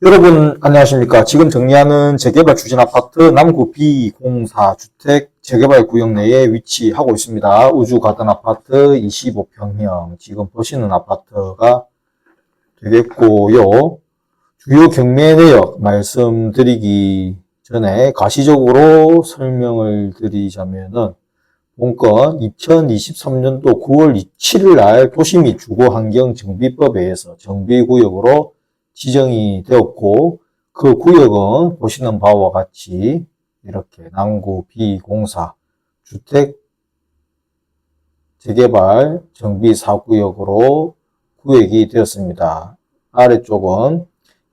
여러분 안녕하십니까? 지금 정리하는 재개발 추진 아파트 남구 B04 주택 재개발 구역 내에 위치하고 있습니다. 우주 가든 아파트 25평형. 지금 보시는 아파트가 되겠고요. 주요 경매 내역 말씀드리기 전에 가시적으로 설명을 드리자면은 본건 2023년도 9월 7일 날 도시및 주거환경정비법에 의해서 정비구역으로 지정이 되었고 그 구역은 보시는 바와 같이 이렇게 남구 B04 주택 재개발 정비 4구역으로 구역이 되었습니다. 아래쪽은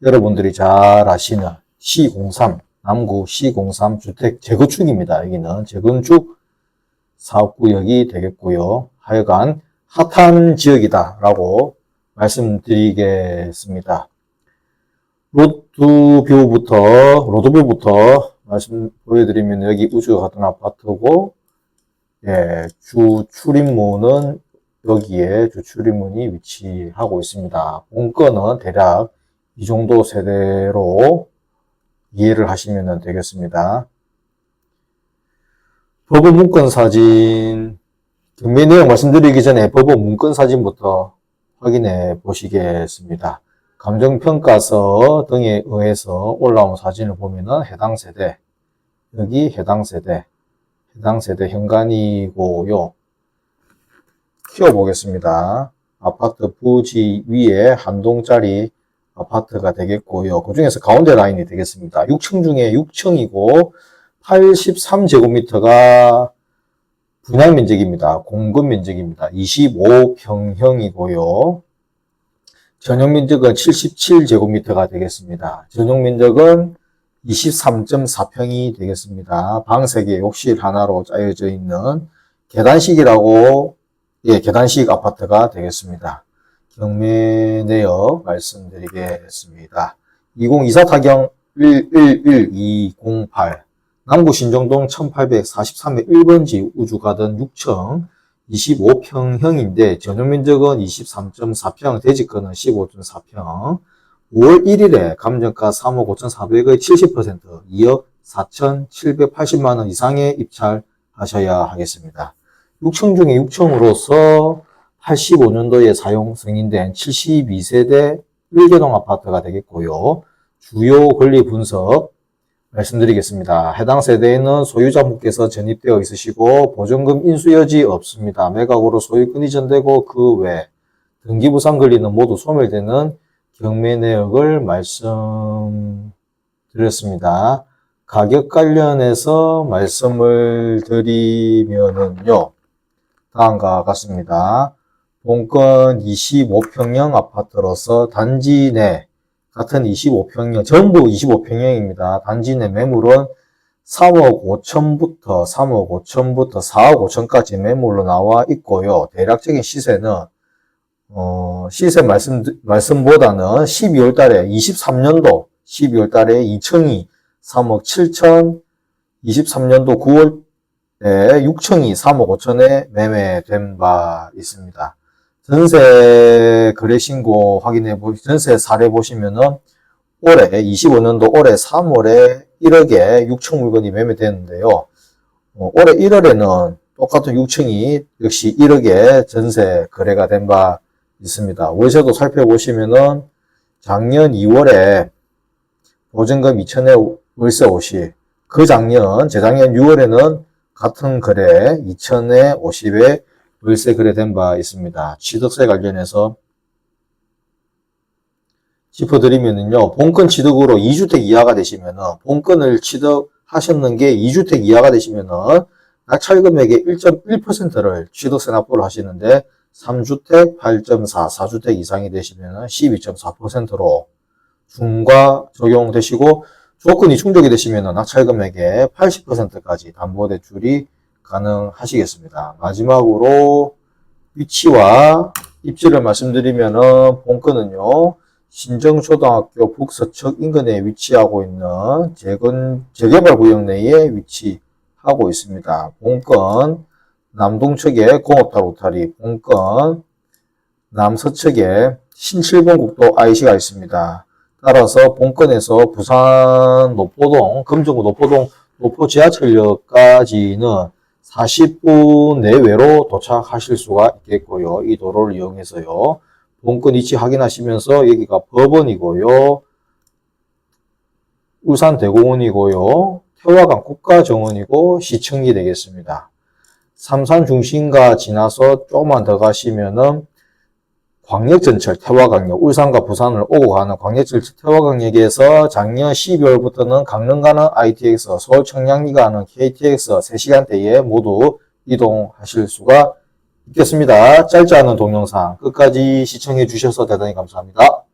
여러분들이 잘 아시는 C03 남구 C03 주택 재건축입니다. 여기는 재건축 사업구역이 되겠고요. 하여간 핫한 지역이다라고 말씀드리겠습니다. 로드뷰부터 로드뷰부터 말씀 보여드리면 여기 우주 같은 아파트고 예, 주 출입문은 여기에 주 출입문이 위치하고 있습니다. 본건은 대략 이 정도 세대로 이해를 하시면 되겠습니다. 법원 문건 사진 경매 내용 말씀드리기 전에 법원 문건 사진부터 확인해 보시겠습니다. 감정평가서 등에 의해서 올라온 사진을 보면은 해당 세대, 여기 해당 세대, 해당 세대 현관이고요. 키워보겠습니다. 아파트 부지 위에 한 동짜리 아파트가 되겠고요. 그 중에서 가운데 라인이 되겠습니다. 6층 중에 6층이고 83제곱미터가 분양 면적입니다. 공급 면적입니다. 25평형이고요. 전용 면적은 77제곱미터가 되겠습니다. 전용 면적은 23.4평이 되겠습니다. 방 3개, 욕실 하나로 짜여져 있는 계단식이라고, 예, 계단식 아파트가 되겠습니다. 경매 내역 말씀드리겠습니다. 2024 타경 111208 남구 신정동 1843의 1번지 우주가든 6층 25평형인데 전용 면적은 23.4평, 대지권은 15.4평. 5월 1일에 감정가 3억 5,400의 70% 2억 4,780만 원 이상에 입찰하셔야 하겠습니다. 6층 중에 6층으로서 85년도에 사용 승인된 72세대 1개동 아파트가 되겠고요. 주요 권리 분석 말씀드리겠습니다. 해당 세대에는 소유자분께서 전입되어 있으시고 보증금 인수 여지 없습니다. 매각으로 소유권 이 전되고 그 외 등기부상 권리는 모두 소멸되는 경매 내역을 말씀드렸습니다. 가격 관련해서 말씀을 드리면은요. 다음과 같습니다. 본건 25평형 아파트로서 단지 내 같은 25평형, 전부 25평형입니다. 단지 내 매물은 3억 5천부터 3억 5천부터 4억 5천까지 매물로 나와 있고요. 대략적인 시세는 어, 시세 말씀 말씀보다는 12월 달에 23년도 12월 달에 2층이 3억 7천, 23년도 9월에 6층이 3억 5천에 매매된 바 있습니다. 전세 거래 신고 확인해 보, 전세 사례 보시면은 올해 25년도 올해 3월에 1억에 6층 물건이 매매되는데요. 어, 올해 1월에는 똑같은 6층이 역시 1억에 전세 거래가 된 바 있습니다. 월세도 살펴보시면은 작년 2월에 보증금 2천에 월세 50, 그 작년, 재작년 6월에는 같은 거래 2천에 50에 월세 거래된 바 있습니다. 취득세 관련해서 짚어드리면요. 본건 취득으로 2주택 이하가 되시면은, 본건을 취득하셨는 게 2주택 이하가 되시면은, 낙찰 금액의 1.1%를 취득세 납부를 하시는데, 3주택 8.4, 4주택 이상이 되시면은 12.4%로 중과 적용되시고, 조건이 충족이 되시면은 낙찰 금액의 80%까지 담보대출이 가능하시겠습니다. 마지막으로 위치와 입지를 말씀드리면은 본건은요. 신정초등학교 북서측 인근에 위치하고 있는 재건, 재개발 구역 내에 위치하고 있습니다. 본건 남동측에 공업타 로타리, 본건 남서측에 신칠봉국도 IC가 있습니다. 따라서 본건에서 부산 노포동, 금정구 노포동 노포 지하철역까지는 40분 내외로 도착하실 수가 있겠고요. 이 도로를 이용해서요. 본건 위치 확인하시면서 여기가 법원이고요. 울산대공원이고요. 태화강 국가정원이고 시청이 되겠습니다. 삼산 중심가 지나서 조금만 더 가시면은 광역전철 태화강역, 울산과 부산을 오고 가는 광역전철 태화강역에서 작년 12월부터는 강릉 가는 ITX, 서울 청량리 가는 KTX 3시간대에 모두 이동하실 수가 있겠습니다. 짧지 않은 동영상 끝까지 시청해 주셔서 대단히 감사합니다.